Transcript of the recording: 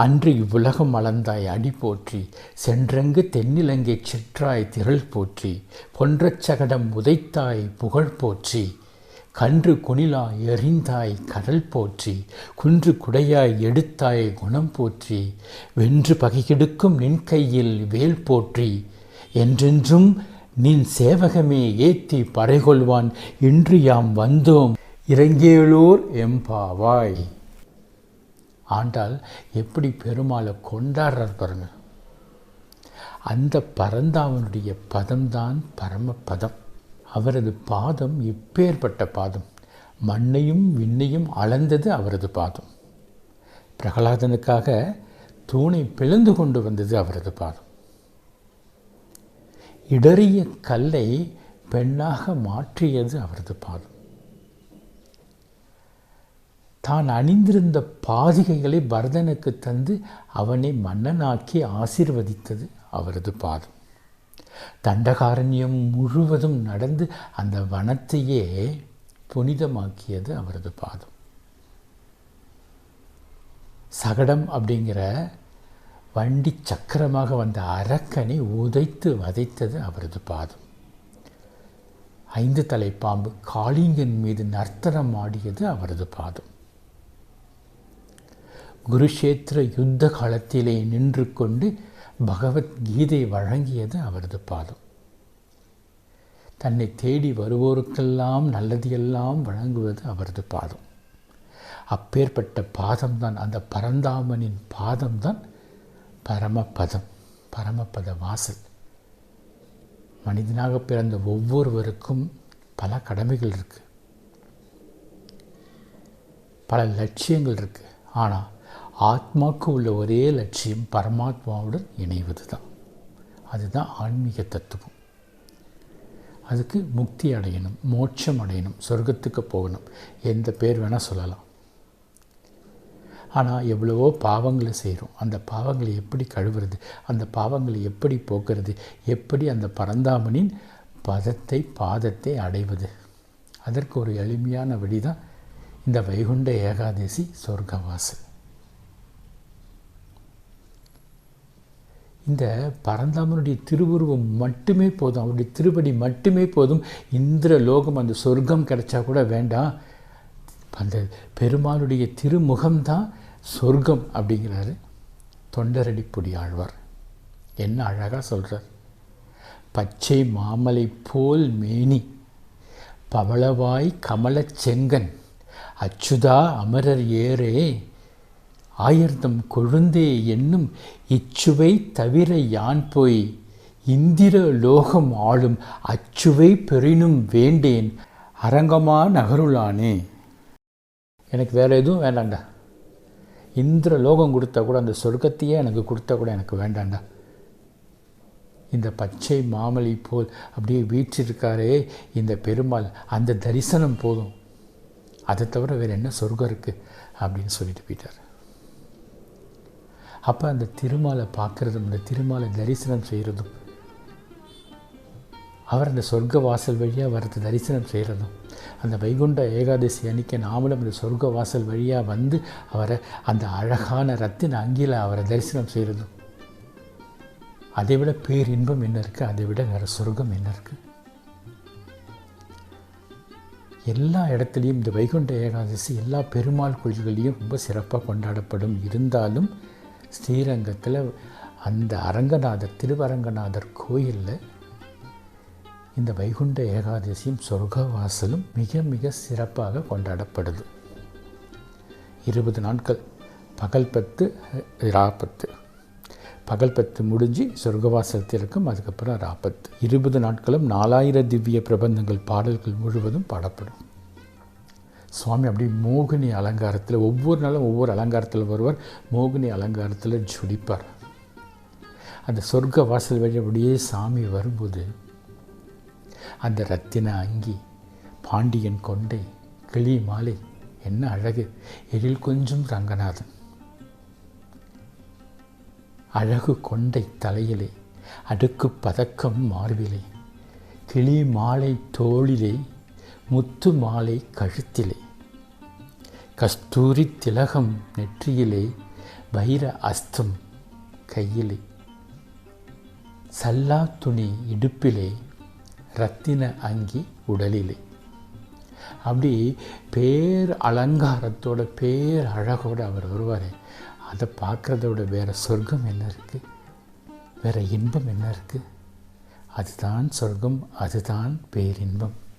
அன்று இவ்வுலகம் அளந்தாய் அடி போற்றி சென்றங்கு தென்னிலங்கை சிற்றாய் திரள் போற்றி பொன்றச் சகடம் உதைத்தாய் புகழ் போற்றி கன்று குணிலாய் எறிந்தாய் கடல் போற்றி குன்று குடையாய் எடுத்தாய் குணம் போற்றி வென்று பகைகெடுக்கும் நின் கையில் வேல் போற்றி என்றென்றும் நின் சேவகமே ஏத்தி பறைகொள்வான் இன்று யாம் வந்தோம் இறங்கேலூர் எம்பாவாய் ஆண்டால் எப்படி பெருமாளை கொண்டாடுறார் பாருங்க அந்த பரந்தாவனுடைய பதம்தான் பரமபதம். அவரது பாதம் எப்பேற்பட்ட பாதம். மண்ணையும் விண்ணையும் அளந்தது அவரது பாதம். பிரகலாதனுக்காக தூணை பிளந்து கொண்டு வந்தது அவரது பாதம். இடறிய கல்லை பெண்ணாக மாற்றியது அவரது பாதம். தான் அணிந்திருந்த பாதிகைகளை பரதனுக்கு தந்து அவனை மன்னனாக்கி ஆசிர்வதித்தது அவரது பாதம். தண்டகாரண்யம் முழுவதும் நடந்து அந்த வனத்தையே புனிதமாக்கியது அவரது பாதம். சகடம் அப்படிங்கிற வண்டி சக்கரமாக வந்த அரக்கனை உதைத்து வதைத்தது அவரது பாதம். ஐந்து தலை பாம்பு காளிங்கன் மீது நர்த்தனம் ஆடியது அவரது பாதம். குருஷேத்திர யுத்த காலத்திலே நின்று கொண்டு பகவத்கீதை வழங்கியது அவரது பாதம். தன்னை தேடி வருவோருக்கெல்லாம் நல்லது எல்லாம் வழங்குவது அவரது பாதம். அப்பேற்பட்ட பாதம்தான் அந்த பரந்தாமனின் பாதம்தான் பரமபதம் பரமபத வாசல். மனிதனாக பிறந்த ஒவ்வொருவருக்கும் பல கடமைகள் இருக்குது பல லட்சியங்கள் இருக்குது ஆனால் ஆத்மாவுக்கு உள்ள ஒரே லட்சியம் பரமாத்மாவுடன் இணைவது தான் அதுதான் ஆன்மீக தத்துவம். அதுக்கு முக்தி அடையணும் மோட்சம் அடையணும் சொர்க்கத்துக்கு போகணும். எந்த பேர் வேணால் சொல்லலாம். ஆனால் எவ்வளவோ பாவங்களை செய்கிறோம் அந்த பாவங்களை எப்படி கழுவுறது? அந்த பாவங்களை எப்படி போக்குறது? எப்படி அந்த பரந்தாமனின் பதத்தை பாதத்தை அடைவது? அதற்கு ஒரு எளிமையான வழி தான் இந்த வைகுண்ட ஏகாதசி சொர்க்கவாசல். இந்த பரந்தாமனுடைய திருவுருவம் மட்டுமே போதும் அவருடைய திருப்படி மட்டுமே போதும். இந்திர லோகம் அந்த சொர்க்கம் கிடைச்சா கூட வேண்டாம். அந்த பெருமாளுடைய திருமுகம்தான் சொர்க்கம் அப்படிங்கிறாரு தொண்டரடிப்புடி ஆழ்வார் என்ன அழகாக சொல்கிறார் பச்சை மாமலை போல் மேனி பவளவாய் கமலச் செங்கன் அச்சுதா அமரர் ஏரே ஆயர்தம் கொழுந்தே என்னும் இச்சுவை தவிர யான் போய்? இந்திர லோகம் ஆளும் அச்சுவை பெறினும் வேண்டேன். அரங்கமா நகருளானே. எனக்கு வேறு எதுவும் வேண்டாண்டா. இந்திர லோகம் கொடுத்தா கூட அந்த சொர்க்கத்தையே எனக்கு கொடுத்தா கூட எனக்கு வேண்டாண்டா. இந்த பச்சை மாமலை போல் அப்படியே வீற்றிருக்காரே இந்த பெருமாள் அந்த தரிசனம் போதும். அதை தவிர வேறு என்ன சொர்க்கம் இருக்குது அப்படின்னு சொல்லிட்டு போயிட்டார். அப்போ அந்த திருமாலை பார்க்குறதும் அந்த திருமாலை தரிசனம் செய்கிறதும் அவர் அந்த சொர்க்க வாசல் வழியாக வரது தரிசனம் செய்கிறதும் அந்த வைகுண்ட ஏகாதசி அன்னைக்கு நாமளும் அந்த சொர்க்க வாசல் வழியாக வந்து அவரை அந்த அழகான ரத்தின அங்கில அவரை தரிசனம் செய்கிறதும் அதை விட பேரின்பம் என்ன இருக்குது அதை விட வேறு சொர்க்கம் என்ன இருக்குது எல்லா இடத்துலையும் இந்த வைகுண்ட ஏகாதசி எல்லா பெருமாள் கோயில்களையும் ரொம்ப சிறப்பாக கொண்டாடப்படும். இருந்தாலும் ஸ்ரீரங்கத்தில் அந்த அரங்கநாதர் திருவரங்கநாதர் கோயிலில் இந்த வைகுண்ட ஏகாதசியும் சொர்க்கவாசலும் மிக மிக சிறப்பாக கொண்டாடப்படுது. இருபது நாட்கள் பகல் பத்து ராப்பத்து பகல் பத்து முடிஞ்சு சொர்க்கவாசல் திறக்கும் அதுக்கப்புறம் ராப்பத்து இருபது நாட்களும் நாலாயிர திவ்ய பிரபந்தங்கள் பாடல்கள் முழுவதும் பாடப்படும். சுவாமி அப்படியே மோகினி அலங்காரத்தில் ஒவ்வொரு நாளும் ஒவ்வொரு அலங்காரத்தில் வருவார். மோகினி அலங்காரத்தில் ஜொலிப்பார். அந்த சொர்க்க வாசல் வழி அப்படியே சாமி வரும்போது அந்த ரத்தின அங்கி பாண்டியன் கொண்டை கிளி மாலை என்ன அழகு! எழில் கொஞ்சம் ரங்கநாதன். அழகு கொண்டை தலையிலே அடுக்கு பதக்கம் மார்பிலே கிளி மாலை தோளிலே முத்து மாலை கழுத்திலே. கஸ்தூரி திலகம் நெற்றியிலே வைர அஸ்தம் கையிலே. சல்லா துணி இடுப்பிலே ரத்தின அங்கி உடலிலே. அப்படி பேர் அலங்காரத்தோட பேர் அழகோடு அவர் வருவார். அதை பார்க்குறதோட வேறு சொர்க்கம் என்ன இருக்குது வேறு இன்பம் என்ன இருக்குது அதுதான் சொர்க்கம் அதுதான் பேரின்பம்.